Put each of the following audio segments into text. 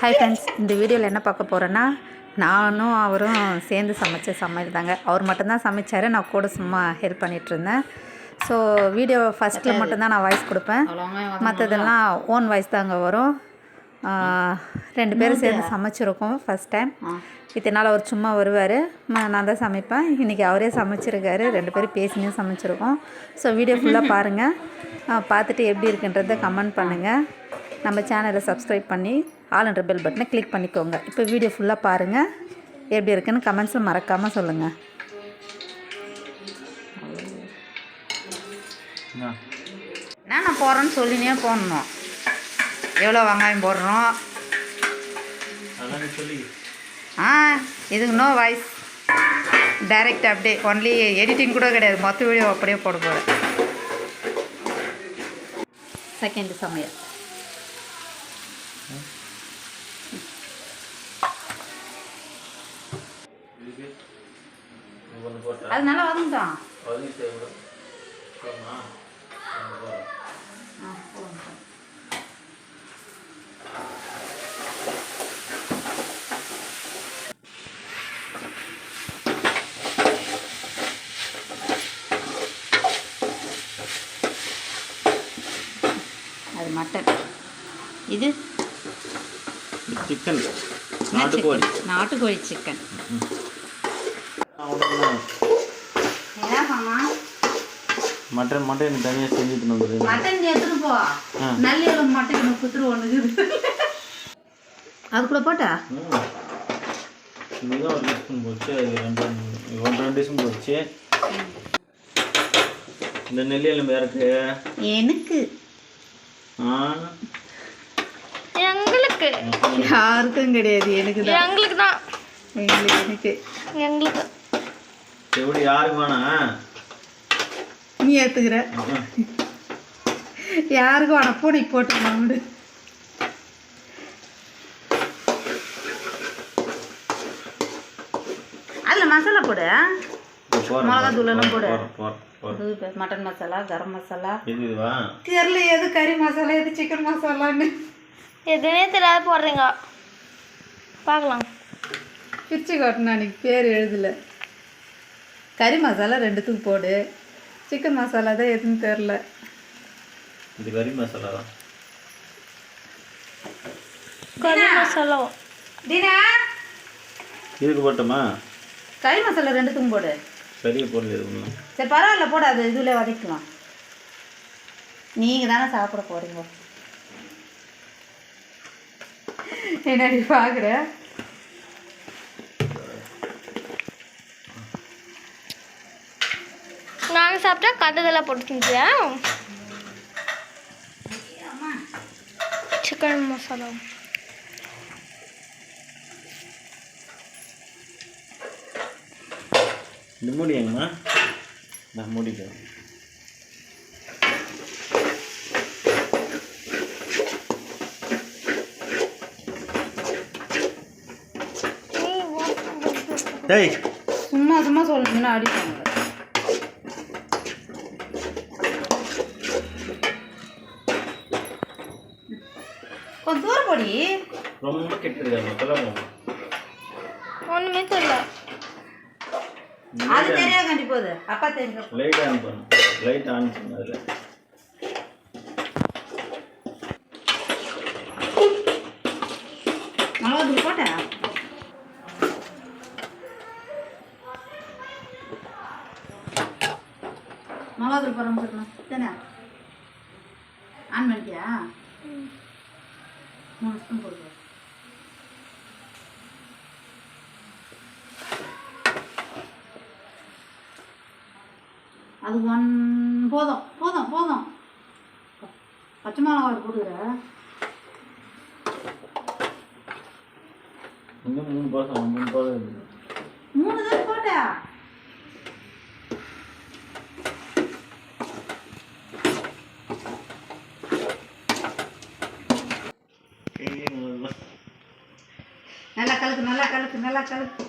Hi friends இந்த வீடியோவில் என்ன பார்க்க போகிறேன்னா நானும் அவரும் சேர்ந்து சமைச்ச சமையல் தாங்க. அவர் மட்டும்தான் சமைச்சார் நான் கூட சும்மா ஹெல்ப் பண்ணிட்டு இருந்தேன். ஸோ வீடியோ ஃபஸ்ட்டில் மட்டும்தான் நான் வாய்ஸ் கொடுப்பேன். மற்றதெல்லாம் ஓன் வாய்ஸ் தாங்க வரும். ரெண்டு பேரும் சேர்ந்து சமைச்சிருக்கோம் ஃபஸ்ட் டைம் இத்தனை நாள் அவர் சும்மா வருவார். நான் தான் சமைப்பேன். இன்றைக்கி அவரே சமைச்சிருக்காரு. ரெண்டு பேரும் பேசினே சமைச்சிருக்கோம். ஸோ வீடியோ ஃபுல்லாக பாருங்கள் பார்த்துட்டு எப்படி இருக்குன்றதை கமெண்ட் பண்ணுங்கள் நம்ம சேனலை சப்ஸ்கிரைப் பண்ணி ஆல் என்ற பெல் பட்டனை கிளிக் பண்ணிக்கோங்க. இப்போ வீடியோ ஃபுல்லாக பாருங்கள் எப்படி இருக்குன்னு கமெண்ட்ஸில் மறக்காமல் சொல்லுங்கள் நான் போகிறேன்னு சொல்லினே போடணும். எவ்வளோ வெங்காயம் போடுறோம்? ஆ இதுக்கு நோ வாய்ஸ் டைரக்ட் அப்படியே ஒன்லி எடிட்டிங் கூட கிடையாது. மொத்த வீடியோ அப்படியே போட போகிறேன் செகண்ட் சமையல் இதுக்கு இது ஒன்று போட்டா அது நல்லா வந்துட்டான் பதினஞ்சு தேவை போமா போகிறேன் அது மட்டன் இது சிக்கன் நாட்டுக்கோழி? நாட்டுக்கோழி சிக்கன் மட்டன் மட்டும் எனக்கு தனியாக செஞ்சுட்டு வந்துடு மட்டன் எடுத்துட்டு போ. நல்ல மட்டன் குத்துரு ஒன்று அது கூட போட்டா? இதுதான் ஒரு ஸ்பூன் போச்சு. அது ரெண்டு ஒன்று ரெண்டு ஸ்பூன் போச்சு. இந்த நெல்லி எலும்பு இருக்கு எனக்கு. ஆ. எங்களுக்கு. யாருக்கும் கிடையாது எனக்கு தான் எங்களுக்கு தான் எங்களுக்கு எனக்கு. எங்களுக்கு. எப்படி யாருக்கு வேணாம் நீ ஏற்றுக்கிற யாருக்கும் வேணாம் பூனை போட்டுக்கலாம் விடு. அதில் மசாலா போடு. மிளகா தூள் எல்லாம் போடு. மட்டன் மசாலா கரம் மசாலா. தெரியல எது கறி மசாலா எது சிக்கன் மசாலான்னு. எதுனே தெரியாத போடுறீங்க. பார்க்கலாம். பிரிச்சு காட்டணும் அன்றைக்கி பேர் எழுதல. கறி மசாலா ரெண்டுத்துக்கும் போடு. சிக்கன் மசாலா தான் எதுன்னு தெரில. இது கறி மசாலா தான். கறி மசாலா. தீனா! இதுக்கு போட்டோமா? கறி மசாலா ரெண்டுத்துக்கும் போடு. சரியா போடல இது ஒன்றும் சரி பரவாயில்ல போடு அது இதுல வதக்கலாம் நீங்கள் தானே சாப்பிட போகிறீங்க என்னடி பார்க்குற நாங்கள் சாப்பிட்டா கட்டதெல்லாம் போட்டுக்கிட்டியா சிக்கன் மசாலா இந்த மூடி எங்கம்மா நான் மூடிக்கிறேன். டேய். சும்மா சும்மா சொல்லணும்னா அடிப்பாங்க கொஞ்சம் தூரம் போடி. ரொம்ப கெட்டிருக்காங்க ஒன்றுமே தெரியல. அது தெரியாது கண்டி போகுது. அப்பா தெரிஞ்சு லைட் ஆன் பண்ணு. லைட் ஆன் பண்ணு அதில். மிளகா தூள் போட்டா தூள் போட முடியும் தானே? ஆன் பண்ணிட்டியா? மூணு ஸ்பூன் போடுவோம் அது ஒன் போதும் போதும் போதும். பச்சை மிளகா போட்டுக்கிற. இன்னும் மூணு பாசம் மூணு பாசம் இருக்குது மூணு தான் போட்டா நல்லா கலக்கு நல்லா கலக்கு நல்லா கலக்கு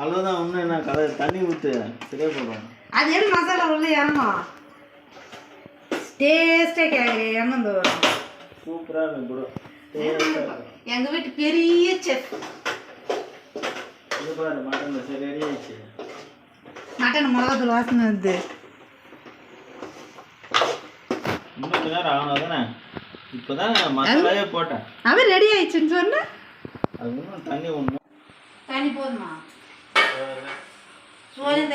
அவ்வளோதான் ஒன்றும் என்ன கலர் தண்ணி ஊற்று சரியா போடுறோம் அது என்ன மசாலா உள்ள இறங்கும் டேஸ்டே கே இறங்கும் வரும் சூப்பராக இருக்கும் இருக்கும் எங்கள் வீட்டு பெரிய செஃப் இது பாரு மட்டன் சரி ரெடி ஆயிடுச்சு. மட்டன் மிளகாத்தூள் வாசனை வருது. இன்னும் நேரம் ஆகணும் தானே இப்போதான் மசாலாவே போட்டேன். அவன் ரெடி ஆயிடுச்சுன்னு சொன்ன? அது இன்னும் தண்ணி ஒன்றும் தண்ணி போதுமா? சோழன்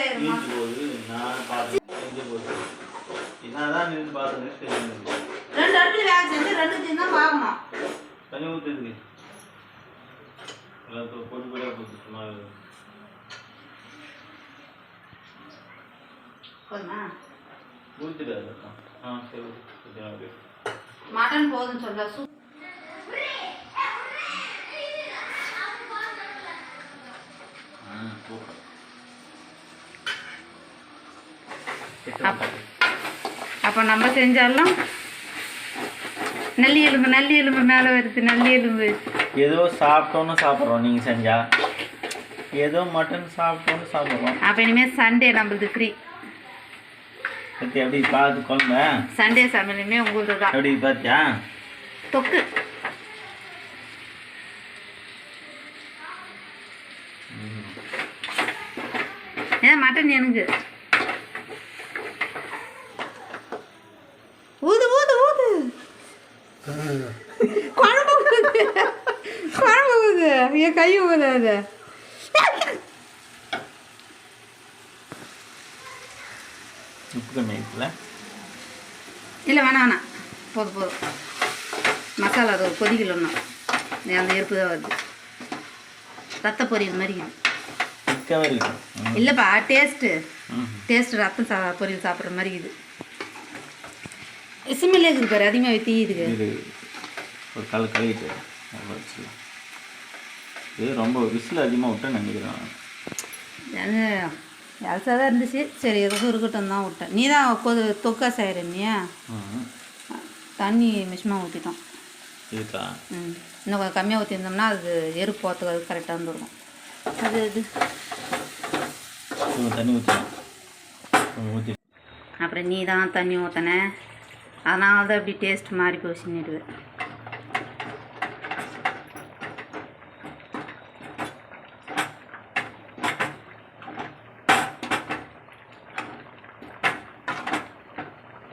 போகுது நான் பார்த்தேன் தான் நின்று தெரிஞ்சு ரெண்டு அடுப்பு வேக செஞ்சு ரெண்டு தான் பார்க்கணும் தண்ணி பொடி பொடியாக சும்மா போதுமா? ஆ சரி. மட்டன் போதும்னு சொல்ல சூ ஆ சூப்பர் அப்போ நம்ம செஞ்சாலும் நல்லி எலும்பு நல்லி எலும்பு மேலே வருது நல்லி எலும்பு. ஏதோ சாப்பிட்டோன்னு சாப்பிட்றோம் நீங்கள் செஞ்சா. ஏதோ மட்டன் சாப்பிட்டோன்னு சாப்பிட்றோம். அப்போ இனிமேல் சண்டே நம்மளுது ஃப்ரீ எப்படி பார்த்து குழம்ப சண்டே சமையலுமே உங்களுது தான் எப்படி பார்த்தியா தொக்கு ஏன் மட்டன் எனக்கு. ஊது ஊது ஊது. குழம்பு ஊது. குழம்பு ஊது. என் கை ஊதாது உப்பு கம்மி இருக்குல்ல? இல்லை வேணாம் வேணாம். போதும் போதும். மசாலா அது கொதிக்கலன்னா. அந்த எருப்பு தான் வருது. ரத்த பொரியல் மாதிரி இருக்குது திக்காவே இருக்கு ம். இல்லைப்பா டேஸ்ட்டு. டேஸ்ட் ரத்தம் சா பொரியல் சாப்பிட்ற மாதிரி இருக்குது சிம்மில் இருக்குது பாரு அதிகமாக தீயுதுக்கு இது ஒரு கல் கழுவிட்டு வச்சுக்கலாம் இது ரொம்ப விசில் அதிகமாக விட்டேன் நினைக்கிறேன். எல்சா தான் இருந்துச்சு. சரி எதுக்கும் இருக்கட்டும் தான் விட்டேன். நீ தான் கொது தொக்கா செய்கிற நீயா ம். தண்ணி மிஷமாக ஊற்றிட்டோம் இருக்கா ம். இன்னும் கொஞ்சம் கம்மியாக ஊற்றிருந்தோம்னா அது எருப்பு போகிறதுக்கு அது கரெக்டாக இருந்துருக்கும். அது இது கொஞ்சம் தண்ணி ஊற்றணும் ஊற்றி அப்புறம் நீ தான் தண்ணி ஊற்றின அதனால தான் இப்படி டேஸ்ட் மாறி போச்சுன்னுடுது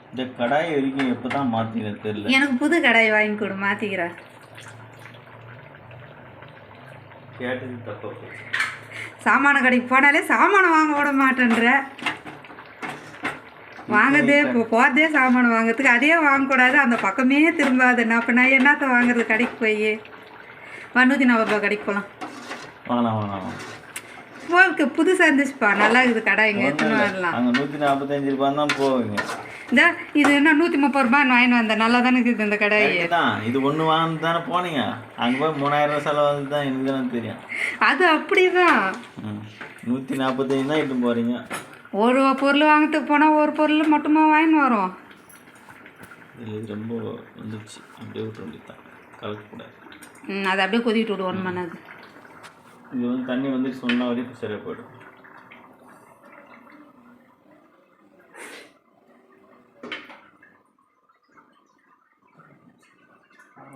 இந்த கடாய் வரைக்கும் எப்போ தான் மாற்றினது தெரியல. எனக்கு புது கடாய் வாங்கி கொடு மாற்றிக்கிறேன் கேட்டது தப்பா சாமான கடைக்கு போனாலே சாமானை வாங்க விட மாட்டேன்ற. வாங்கதே இப்போ போகிறதே சாமான் வாங்குறதுக்கு. அதே வாங்கக்கூடாது அந்த பக்கமே திரும்பாது. நான் அப்போ நான் என்னத்த வாங்குறது கடைக்கு போய்? வண்ணூற்றி நாற்பது ரூபா கடைக்கு போகலாம் போக்கு புதுசாக இருந்துச்சுப்பா நல்லா இருக்குது கடை இங்கே எடுத்துன்னு வரலாம். அங்கே நூற்றி நாற்பத்தஞ்சு ரூபாய் தான் போவீங்க இந்த இது என்ன நூற்றி முப்பது ரூபாய் வாங்கிட்டு வந்தேன். நல்லா தானே இருக்குது இந்த Correct தான். இது ஒன்று வாங்க தானே போனீங்க. அங்கே போய் மூணாயிரம் செலவு வந்து தான். எனக்கு தானே தெரியும். அது அப்படிதான். ம். நூற்றி நாற்பத்தஞ்சு தான் இட்டு போகிறீங்க ஒரு பொருள் வாங்கிறதுக்கு போனால் ஒரு பொருள் மட்டுமா வாங்கின்னு வரோம்? இது ரொம்ப வந்துச்சு அப்படியே விட்டு வேண்டியதான் கலக்கக்கூடாது. அதை அப்படியே கொதிக்கிட்டு விடு ஒன்று பண்ணாது. இது வந்து தண்ணி வந்து சொன்ன வரைக்கும் சரியாக போயிடும்.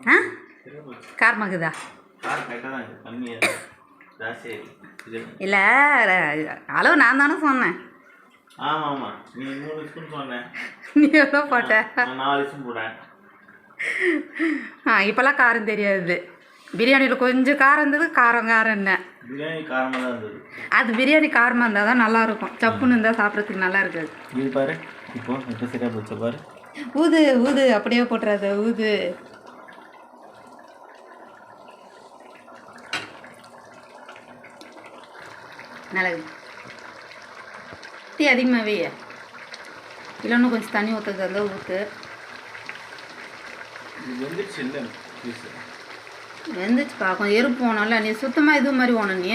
ஆ? காரமாக்குதா கார் கரெக்டாக தான் இருக்குது தண்ணி ஜாஸ்தி இது இல்லை அளவு நான் தானே சொன்னேன். ஆமாம் ஆமாம் நீ மூணு ஸ்பூன் சொன்னேன் நீ எவ்வளோ போட்ட? நாலு ஸ்பூன் போட்டேன். ஆ இப்போல்லாம் காரம் தெரியாது. பிரியாணியில் கொஞ்சம் காரம் இருந்தது காரம் காரம் என்ன? பிரியாணி காரமாக தான் இருந்தது. அது பிரியாணி காரமாக இருந்தால் தான் நல்லாயிருக்கும் சப்புன்னு இருந்தால் சாப்பிட்றதுக்கு நல்லா இருக்காது. இது பாரு இப்போ இப்போ சரியாக போச்சு பாரு. ஊது ஊது அப்படியே போட்டுறாத ஊது. நல்லது டீ அதிகமாகவே இல்லை இன்னும் கொஞ்சம் தண்ணி ஊற்றுறது இருந்தால் ஊற்று வெந்துச்சுப்பா கொஞ்சம் எருப்பு போனோம்ல நீ சுத்தமாக இது மாதிரி போகணும் நீ.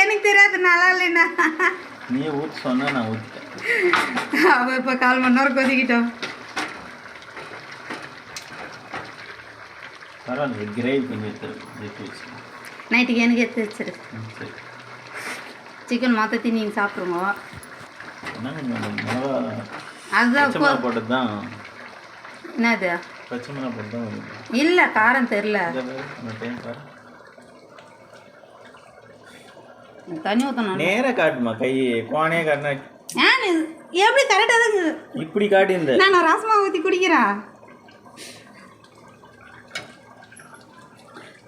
எனக்கு தெரியாது நல்லா இல்லைண்ணா நீ ஊற்றி சொன்னா நான் ஊற்றிட்டேன் அவள் இப்போ கால் மணி நேரம் கொதிக்கிட்டோம். பரவாயில்ல கிரேவி பண்ணி எடுத்து நைட்டுக்கு எனக்கு எடுத்து வச்சிரு. சிக்கன் மொத்தத்தையும் நீங்கள் மிளகா அதுதான் என்னது? பச்சை மிளகா போட்டு தான் இல்லை காரம் தெரில தண்ணி ஊற்றணும் நேராக காட்டுமா கை கோனே காட்டினா ஏன் எப்படி கரெக்டாக தான் இப்படி காட்டி இந்த. நான் ரசமா ஊற்றி குடிக்கிறேன்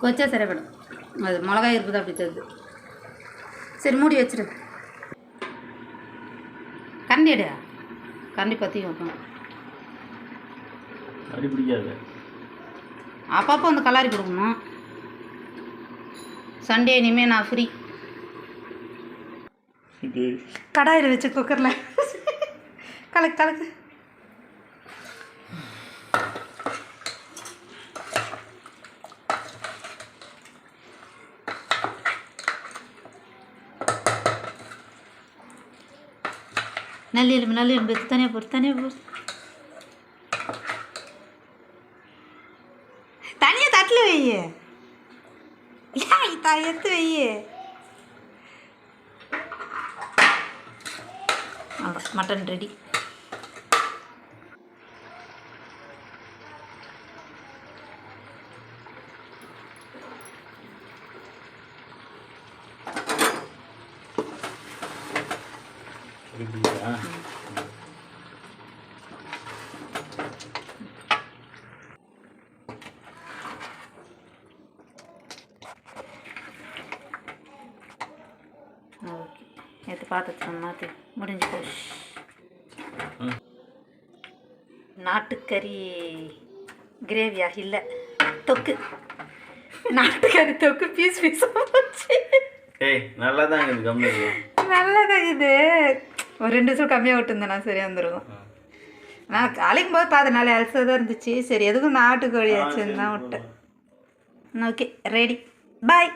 கொச்சா சரிப்படும் அது மிளகாய் இருக்குது அப்படி தெரியுது. சரி மூடி வச்சிரு. கண்டி எடு. கண்டி பற்றி வைக்கணும். அப்படி பிடிக்காது. அப்பப்போ வந்து கலாரி கொடுக்கணும் சண்டே இனிமேல் நான் ஃப்ரீ கடாயில் வச்சு குக்கரில் கலக்கு கலக்கு. நல்ல எலும்பு நல்ல எலும்பு. எடுத்து தனியாக போடு தனியாக போடு தனியாக தட்டில் வை ஏன் த எடுத்து வை மட்டன் ரெடி அப்படி பிடிக்கா ஓகே எடுத்து பாத்திரத்தில் மாற்றி முடிஞ்சு போச்சு. நாட்டுக்கறி கிரேவியா இல்லை. தொக்கு. நாட்டுக்கறி தொக்கு பீஸ் பீஸாக போச்சு. ஏய் நல்லா தான் இருக்குது கம்மி இருக்கு. நல்லதா இது ஒரு ரெண்டு நிமிஷம் கம்மியாக விட்டுருந்தேன் நான் சரியாக வந்துருக்கும் நான் அழைக்கும் போது பார்த்த நாளை அலசாக தான் இருந்துச்சு. சரி எதுக்கும் நாட்டுக்கோழி ஆச்சுன்னு தான் விட்டேன். ஓகே ரெடி பாய்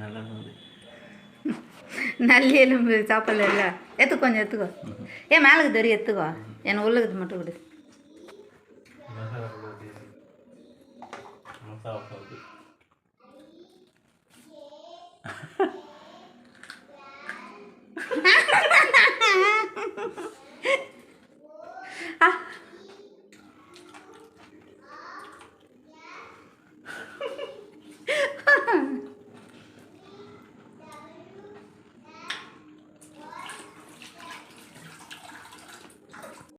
நல்லா தான் இருக்குது நல்லி எலும்பு சாப்பிடல இல்லை? எடுத்துக்கோ கொஞ்சம் எடுத்துக்கோ ஏன் மேலுக்கு தெரியும் எடுத்துக்கோ எனக்கு உள்ளது மட்டும் கொடு